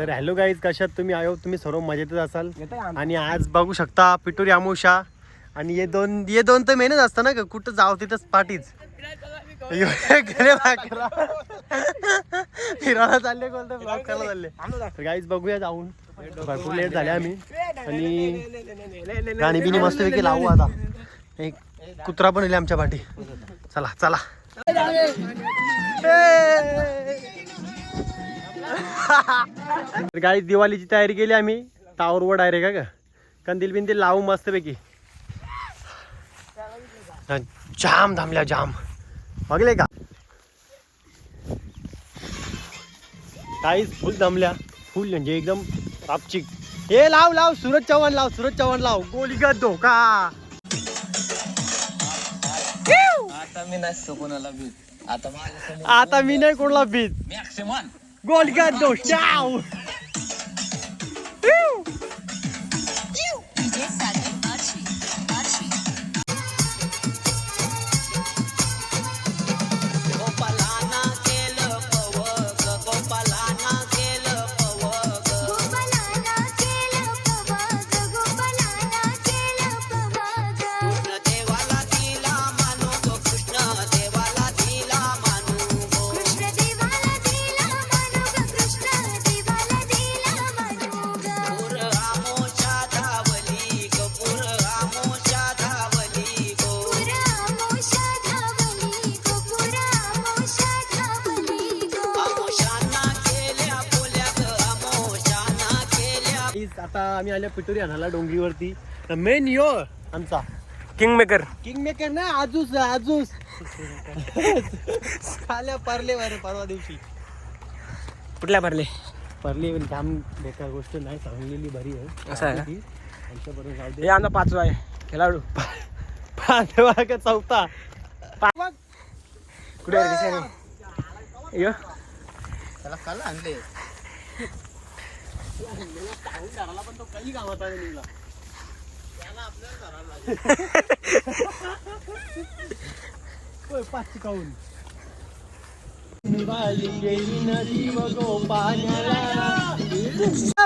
तर hello guys कशात तुम्ही? आयो तुम्ही सर्व मजेतच असाल. आणि आज बघू शकता पिटोरी अमुषा आणि हे दोन हे दोन तर मेहनत असतं ना ग कुठं जाव तिथंच पाठीच. फिरायला चालले कोणतं ब्लॉग करायला चालले. गाईज बघूया जाऊन. भरपूर लेट झाले आम्ही. आणि गाणी बिणी मस्त पैकी लावू आता. एक कुत्रा पण येईल आमच्या पाठी. चला चला. गाडी दिवाळीची तयारी केली आम्ही. टावरवर डायरेक्ट का कंदील बिंदील लावू मस्तपैकी. जाम थांबल्या जाम. बघले का? काहीच फुल थांबल्या. फुल म्हणजे एकदम रापचिक हे लाव लाव सूरज चव्हाण लाव सूरज चव्हाण लाव. गोलीगत धोका. आता मी नसतो कोणाला बी आता आता मी नाही कोणला बीत मॅक्सिमम Gol, ligado, tchau! आम्ही आल्या पिटोरी आणायला डोंगरीवरती. तर मेन यो आमचा. किंग मेकर किंग मेकर ना आजूस आजूस. आल्या परले वारे परवा दिवशी. कुठल्या भरले परले पण जाम बेकार गोष्ट नाही सांगलेली बरी आहे. असं आहे. आमच्याबरोबर जाऊ हे आमचा पाचवा आहे. खेळाडू. पाचवा का चौथा? कुठे आहे? दिसेना. यो त्याला काल आणले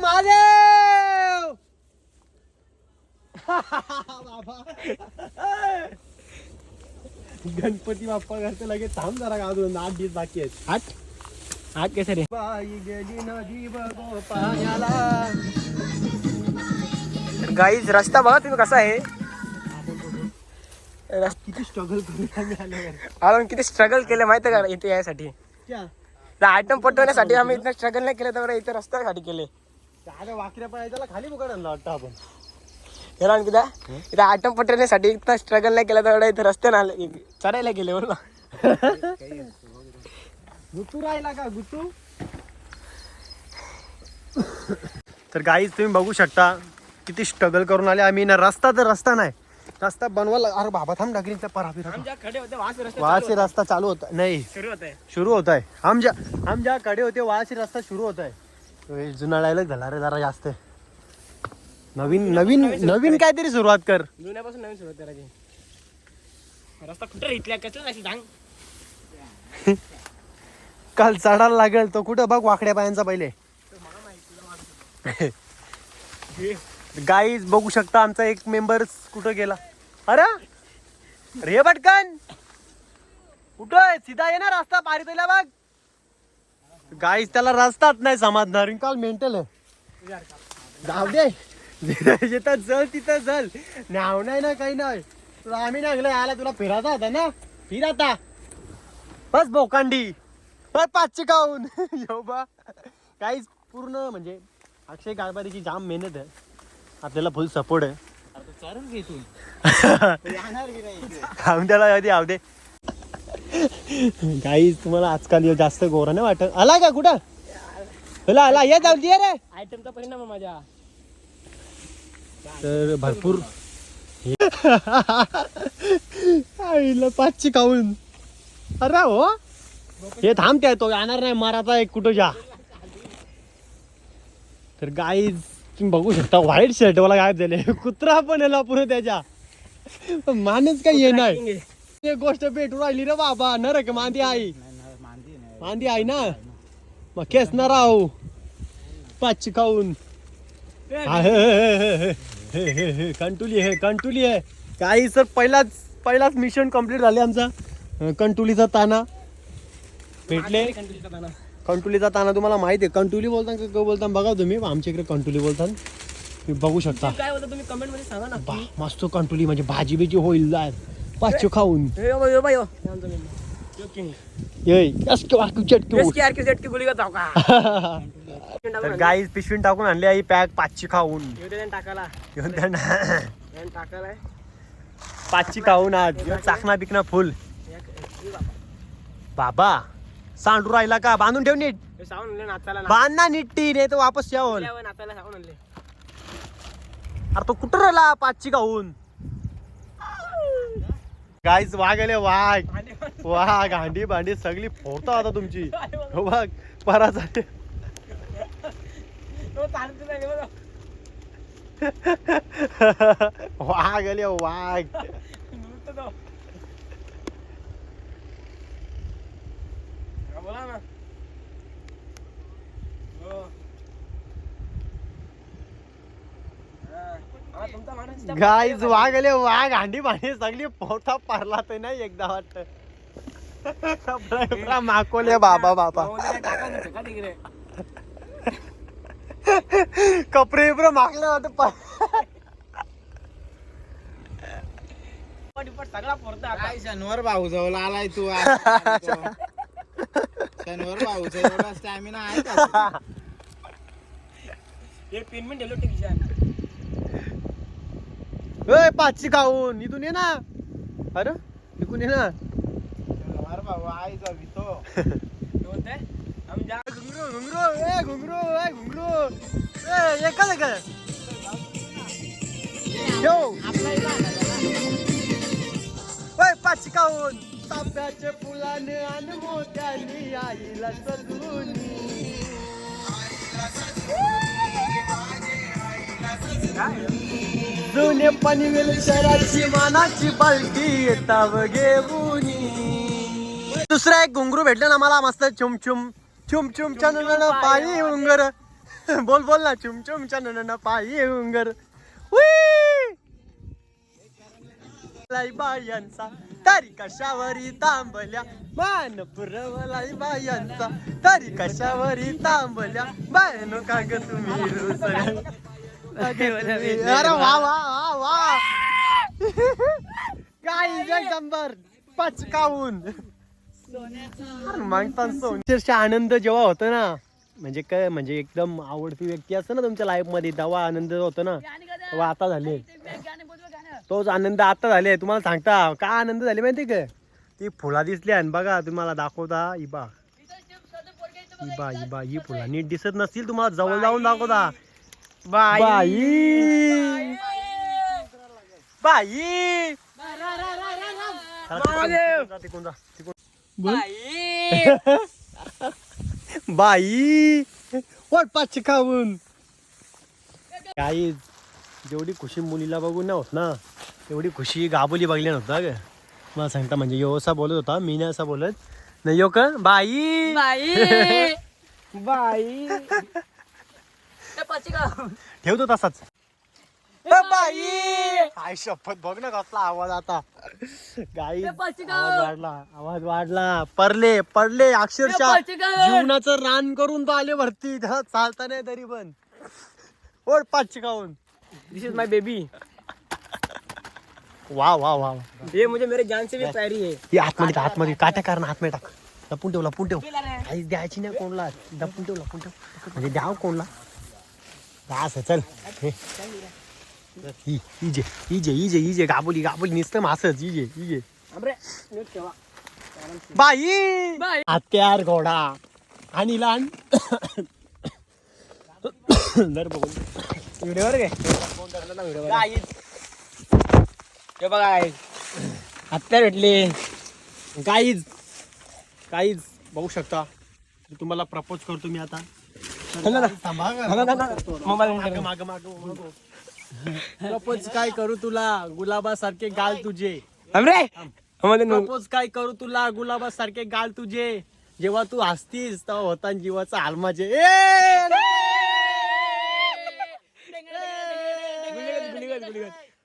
महादेव गणपती बाप्पा करते लगेच थांब जरा गाव आठ दिवस बाकी आहेत. आठ? आठ कैसे रे? बाई गेली नदी व गोपाण्याला गाईज रस्ता बघा तुम्ही कसा आहे. रस- किती स्ट्रगल करून आम्ही आलो किती स्ट्रगल केलं माहिती आहे का इथे यासाठी क्या? आयटम पटवण्यासाठी आम्ही इथं स्ट्रगल नाही केलं तर इथे रस्त्यासाठी केले. अरे वाकऱ्या पायाला खाली बुकाड आणला वाटतं आपण. याला आणखी द्या इथं आयटम पटवण्यासाठी इथं स्ट्रगल नाही केलं तर इथे रस्त्याने आले चढायला गेले बोल ना गुतू राहिला का गुतू तर गाईज तुम्ही बघू शकता किती स्ट्रगल करून आले. आम्ही ना रस्ता तर रस्ता नाही. रस्ता बनवायला अरे बाबा थांब डाकरीचा परा फिरा आमच्या खडे होते वास रस्ता चालू होता. नहीं सुरू होत. आहे हम जहाँ खड़े होते से रास्ता शुरू होता है तो हे जुना डायलॉग झाला रे जरा जास्त. नवीन नवीन नवीन काहीतरी सुरुवात कर. जुन्यापासून नवीन सुरुवात करायची रस्ता कुठे इथल्या सांग? काल चढायला लागेल तो. कुठं? बघ वाकड्या पायांचा पहिले. गाईज बघू शकता आमचा एक मेंबर कुठं गेला. अरे? रे भटकन! कुठं? सीधा ये ना रस्ता पहिला बघ. गाईज त्याला रस्ताच नाही समजणार. काल मेंटल आहे. जाऊ दे. येतात जल तिथं जल. नाव नाही ना काही नाही. तुला आम्ही नागलं आला तुला फिरायचा होता ना? फिर आता. बस भोकांडी पाचशे काहून यो बा. काहीच पूर्ण म्हणजे अक्षय गायबारीची जाम मेहनत आहे. आपल्याला फुल सपोर्ट आहे. खाऊन त्याला आधी आव दे काही तुम्हाला आजकाल जास्त गोरा नाही वाटत. आला का कुठं? आला आला. ये जाऊ दे रे. आयटमचा परिणाम माझ्या. तर भरपूर. आईला पाचशे खाऊन अरे हो. हे थांबते तो येणार नाही माराचा एक कुठं जा. तर गाईज तुम्ही बघू शकता व्हाईट शर्ट वाला गायब झाले कुत्रा पण याला पुढे त्याच्या. माणूस काही ये नाही. एक गोष्ट भेटून राहिली रे बाबा नरक मांदी आई. मांदी आई ना? मग केस ना राहू पाचशे खाऊन हा, हे, कंटुली आहे कंटुली आहे. काही सर पहिलाच पहिलाच मिशन कंप्लीट झाले आमचा. कंटुलीचा ताना. भेटले. कंटुलीचा ताना तुम्हाला माहिती आहे. कंटुली बोलता का ग बोलता बघा तुम्ही. आमच्या इकडे कंटुली बोलतात तुम्ही बघू शकता. काय होतं तुम्ही कमेंट मध्ये सांगा ना बा मस्त कंटुली म्हणजे भाजी बिज़ी होईल जाय पाचशे खाऊन. हे हे. हे king. ये. असं वाटू चटकू Yes, की RK की गुली का जाऊ का? तर गाई पिशवीन टाकून आणली आई पॅक पाचशे खाऊन. येऊ दे त्यांना टाकायला. घेऊन त्यांना. त्यांना टाकायला आहे. पाचशे खाऊन आज. चाकणा बिकना फुल. एक- हे बाबा. बाबा. सांडू राहिला का? बांधून ठेव नीट. बांध ना नीट टी नाही तर वापस यावं आणले अरे तो कुठं राहिला पाचशे खाऊन गाईच वाघ. आले वाघ वाघ हांडी भांडी सगळी फोडतो आता तुमची. हो बघ नाही बघा. वाघ. आले वाघ नुसतं तो. हा, बोला ना हो. हा. गाईज वाघ आले वाघ हांडी भांडी सगळी पोटा पारला तर नाही एकदा वाटत माकोले बाबा बाबा? कपडे बिपडे मागले होते सगळा पोरता. काय शनिवार भाऊ जवळ आलाय तू शनिवार भाऊचा एवढा स्टॅमिना आहे का हे पिन पण ठेवलं पाचशे खाऊन. इथून ये ना. अरे इकडून ये ना. शनिवार भाऊ आहे जावी तो. आमच्या घुंगरू घुंगरू ए घुंगरू ए घुंगरू. ए एकच एक ओय पाचशे खाऊन. तांब्याचे फुलाने आणि मोत्यानी आईला सजूनी जुने पनवेल शहराची मानाची बालटी ताव घेऊनी. दुसरा एक घुंगरू भेटलं ना मला मस्त चुम चुम चुम पायी उंगर. बोल बोल ना चुम चुम पायी उंगर. उई! लाई बायांचा. तरी कशावरी तांबल्या? मान पुरवलाई बायांचा. तरी कशावरी तांबल्या? बायनो का ग तुम्ही? अरे वा वा वा वा. काय जगदंबर पचकावून. मागता अक्षरशः आनंद जेव्हा होतो ना म्हणजे काय म्हणजे एकदम आवडती व्यक्ती असते ना तुमच्या लाईफमध्ये तेव्हा आनंद होतो ना. तेव्हा आता झाले. तोच आनंद आता झाले तुम्हाला सांगता का आनंद झाले माहिती का? ती फुला दिसली आणि बघा तुम्हाला दाखवता इबा इबा इबा ही फुला. नीट दिसत नसतील तुम्हाला जवळ जाऊन दाखवता. बाई. बाई. बाई. वाट पाचशे खाऊन. काही जेवढी खुशी मुलीला बघून ना होत ना तेवढी खुशी गाबोली बघल्या नव्हता ग. मला सांगता म्हणजे यो असा बोलत होता मी नाही असा बोलत. नाही यो का? बाई! बाई! पाची का? ठेवतो तसाच. बाई! काय शपथ बघ ना कसला आवाज आता. गाई पाची? आवाज वाढला आवाज वाढला. परले पडले अक्षरशः पाची? जीवनाचं रान करून तो आले वरती. त्याला चालता नाही तरी पण. ओढ पाचशे खाऊन दिस इज़ माय बेबी वा वा वा वा. ये मुझे मेरे जान से भी प्यारी है। ये आतमध्ये टाक, आतमध्ये काट्या कारण आतमध्ये टाक लपून ठेव लपून ठेव काहीच द्यायची नाही कोणला लपून ठेव लपून ठेव म्हणजे द्याव कोणला असं चल। इजे इजे इजे इजे गाबोली गाबोली नुसतं मासच इजे इजे बाई! बाई. हत्यार घोडा। आणि लहान दर बघून व्हिडिओवर घे. हे बघा हत्या भेटली. गाईज गाईज बघू शकता. तुम्हाला प्रपोज करतो मी आता. मोबाईल माग माग. प्रपोज काय करू तुला? गुलाबासारखे गाल तुझे. प्रपोज काय करू तुला? गुलाबासारखे गाल तुझे. जेव्हा तू हसतीस तेव्हा होता जीवाचा हाल माझे ए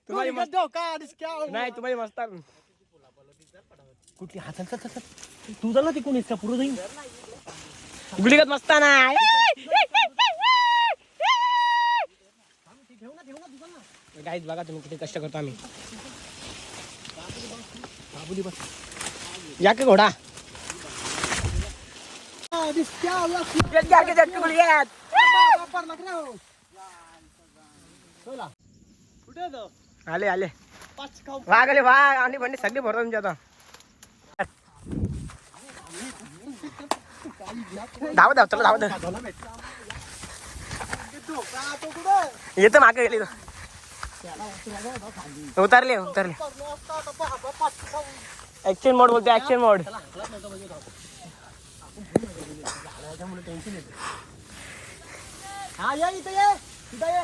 तुम्हाला मस्त नाही तुम्हाला मस्त कुठली हा चल चल चल, तू चल ना तिकडून इसका पुढे जाईन गुलीगत मस्त ना गाईज बघा तुम्ही किती कष्ट करतो आम्ही या की घोडा कुठे तो आले आले. वाघ आले वाघ. आणि भांडी सगळी भरतो तुमच्या आता. धाव धाव चला धाव धाव येतं मागे गेली. उतरले उतरले. ऍक्शन मोड बोलते ऍक्शन मोड हा या इथं ये. इथं ये.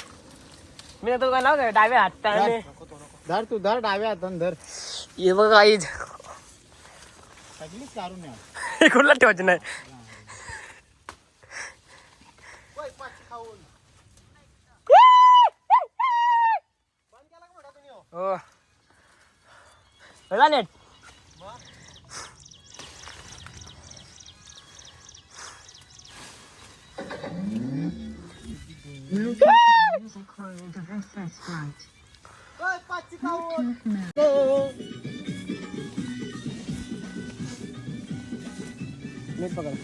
मी तो नाव काय डाव्या हाताने धर. तू धर डाव्या हातान धर. ये बघ आईज सगळीच काढून हे कुठला ठेवायचं नाही. हो. is acquired the access right. Bluetooth map. नीट पकड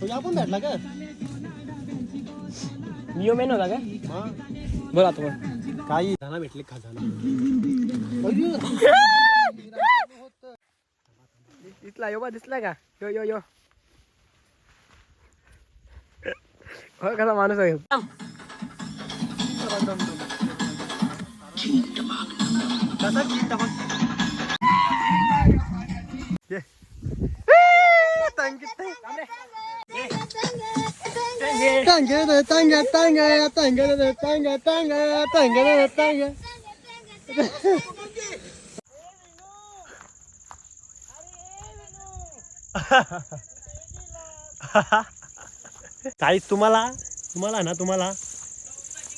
तुझ्या आपण भेटला का नियो मेन होता का बोल आता बोल काही झाला भेटले खजाना इथला यो बा दिसला का यो यो यो हो कसा माणूस आहे Tanga, tanga, tanga, tanga, tanga, tanga, tanga, tanga. Ha ha ha. काही तुम्हाला तुम्हाला ना तुम्हाला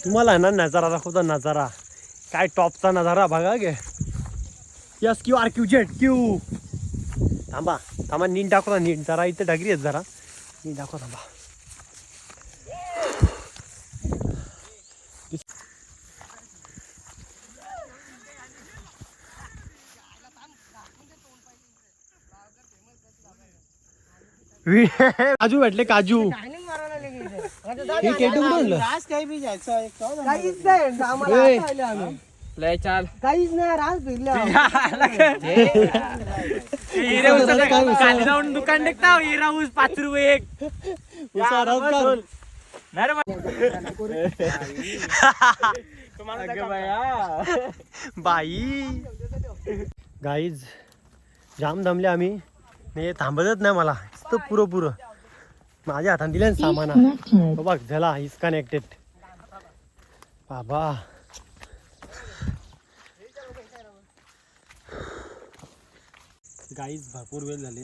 तुम्हाला ना नजारा दाखवता नजारा. काय टॉपचा नजारा बघा गे. Yes Q R Q jet Q थांबा थांबा नीट दाखवता नीट. जरा इथे डगरी आहेत जरा. नीट दाखवा थांबा. काजू भेटले काजू. हे केटू कुठं आणलं? आज काही बी जायचं एक तो ना. काहीच नाही आम्हाला ए. आता आले. आम्ही. लय चाल. काहीच नाही राज खाली जाऊन दुकान देखता हिरा ऊस पाच रुपये एक उसा रस कर. बाई. गाईज जाम दमले आम्ही. नाही हे थांबतच नाही मला. पुरं पुरं माझ्या हातात दिलं ना सामान. बघ झाला इज कनेक्टेड बाबा. गाईज भरपूर वेळ झाले.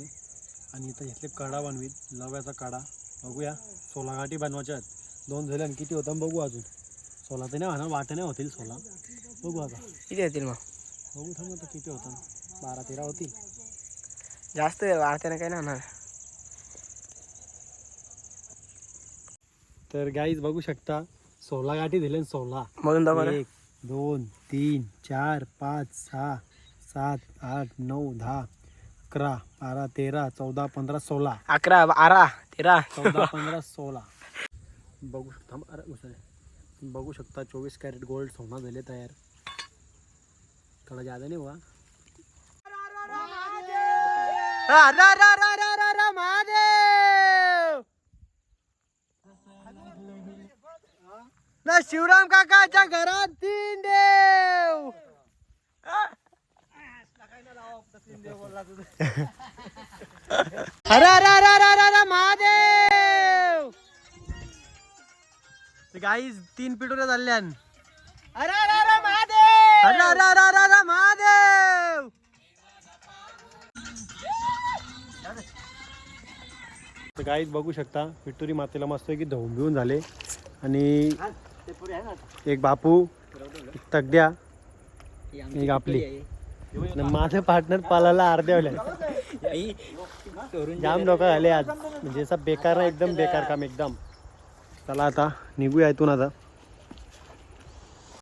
आणि इथं घेतले कडा बनवीत. लव्याचा कडा बघूया. सोला गाठी बनवायच्या आहेत. दोन झाले आणि किती होतं बघू अजून. सोला तर नाही होणार वाटे नाही होतील सोला. बघू आता. किती येतील मग? बघू थांब किती होतं. बारा तेरा होतील. जास्त वाढत्याने काही नाही होणार. तर गाईज बघू शकता सोळा गाठी दिले सोळा म्हणून दाखवा ना. एक दोन तीन चार पाच सहा सात आठ नऊ दहा अकरा बारा तेरा चौदा पंधरा सोळा अकरा बारा तेरा. चौदा पंधरा सोळा बघू शकता अरे बघू शकता चोवीस कॅरेट गोल्ड सोना झाले तयार. थोडा ज्यादा नाही हुआ महादेव शिवराम काकाच्या घरात तीन देव अरे अरे अरे अरे अरे अरे महादेव गाईज तीन पिटोऱ्या झाल्या अरे अरे अरे महादेव अरे अरे अरे अरे अरे महादेव गाईज बघू शकता विठ्ठोरी मातेला मस्त की धुवून बिवून झाले आणि एक बापू एक तगड्या एक आपली. आणि माझे पार्टनर पालाला अर्ध्यावल्या जाम लोक झाले आज. म्हणजे असा बेकार ना एकदम बेकार काम एकदम. चला आता निघूया इथून आता.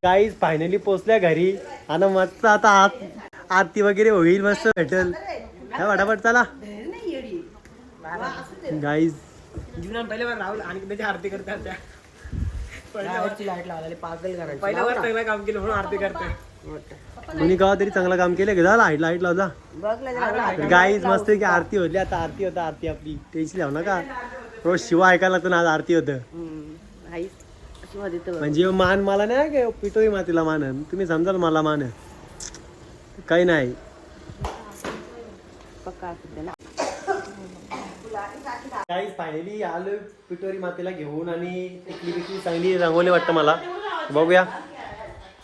काहीच फायनली पोचल्या घरी. आणि मस्त आता आत आरती वगैरे होईल मस्त भेटेल. काय फटाफट चला. गाईज जीवनात पहिले राहुल आणि त्याची आरती करतात त्या. लाइट लावलेली पागल करायची. पहिल्या वर चांगलं काम केलं म्हणून आरती करते कोणी गावा तरी चांगलं काम केलं का? लाइट लाइट लावला गाईज मस्त की आरती होती. आता आरती होता आरती आपली. टेन्शन लाव नका. रोज शिवा ऐकायला लागतं ना आज आरती होतं. म्हणजे मान मला नाही काय पिटोई मातीला मान तुम्ही समजाल मला मान काही नाही. काही फायनली आलो पिटोरी मातेला घेऊन आणि टिकली बिकली चांगली रंगवली वाटतं मला. बघूया.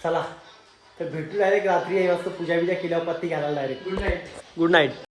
चला. तर भेटू डायरेक्ट रात्री वाजता पूजा बिजा केल्यावर पत्ती घालायला direct good night good night